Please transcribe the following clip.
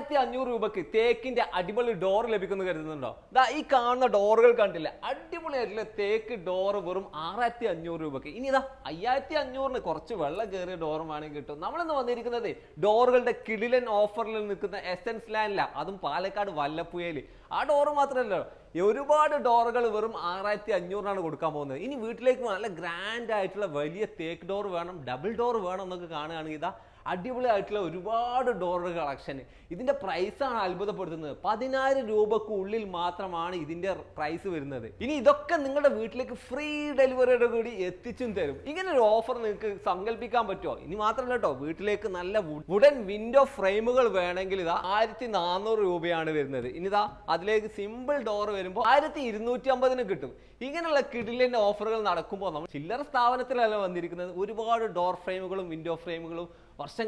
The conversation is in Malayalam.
ആറായിരത്തി അഞ്ഞൂറ് രൂപക്ക് തേക്കിന്റെ അടിപൊളി ഡോർ ലഭിക്കുന്നു കരുതുന്നുണ്ടോ? ദാ ഈ കാണുന്ന ഡോറുകൾ കണ്ടില്ല. അടിപൊളിയായിട്ടുള്ള തേക്ക് ഡോർ വെറും ആറായിരത്തി അഞ്ഞൂറ് രൂപക്ക്. ഇനി ഇതാ അയ്യായിരത്തി അഞ്ഞൂറിന് കുറച്ച് വെള്ളം കയറിയ ഡോറും വേണമെങ്കിൽ കിട്ടും. നമ്മളിന്ന് വന്നിരിക്കുന്നത് ഡോറുകളുടെ കിളിലൻ ഓഫറിൽ നിൽക്കുന്ന എസൻസ് ലാൻഡില അതും പാലക്കാട് വല്ലപ്പുഴയിൽ ആ ഡോർ മാത്രമല്ലോ ഒരുപാട് ഡോറുകൾ വെറും ആറായിരത്തി അഞ്ഞൂറിനാണ് കൊടുക്കാൻ പോകുന്നത്. ഇനി വീട്ടിലേക്ക് നല്ല ഗ്രാൻഡ് ആയിട്ടുള്ള വലിയ തേക്ക് ഡോർ വേണം ഡബിൾ ഡോർ വേണം എന്നൊക്കെ കാണുകയാണെങ്കിൽ ഇതാ അടിപൊളിയായിട്ടുള്ള ഒരുപാട് ഡോർ കളക്ഷൻ ഇതിന്റെ പ്രൈസാണ് അത്ഭുതപ്പെടുത്തുന്നത്. പതിനായിരം രൂപക്ക് ഉള്ളിൽ മാത്രമാണ് ഇതിന്റെ പ്രൈസ് വരുന്നത്. ഇനി ഇതൊക്കെ നിങ്ങളുടെ വീട്ടിലേക്ക് ഫ്രീ ഡെലിവറിയോട് കൂടി എത്തിച്ചും തരും. ഇങ്ങനെ ഒരു ഓഫർ നിങ്ങൾക്ക് സങ്കല്പിക്കാൻ പറ്റുമോ? ഇനി മാത്രമല്ല കേട്ടോ വീട്ടിലേക്ക് നല്ല വുഡൻ വിൻഡോ ഫ്രെയിമുകൾ വേണമെങ്കിൽ ഇതാ ആയിരത്തി നാനൂറ് രൂപയാണ് വരുന്നത്. ഇനി ഇതാ അതിലേക്ക് സിമ്പിൾ ഡോർ വരുമ്പോൾ ആയിരത്തി ഇരുന്നൂറ്റി അമ്പതിന് കിട്ടും. ഇങ്ങനെയുള്ള കിടിലിന്റെ ഓഫറുകൾ നടക്കുമ്പോൾ നമ്മൾ ചില്ലറ സ്ഥാപനത്തിലല്ല വന്നിരിക്കുന്നത്. ഒരുപാട് ഡോർ ഫ്രെയിമുകളും വിൻഡോ ഫ്രെയിമുകളും വർഷം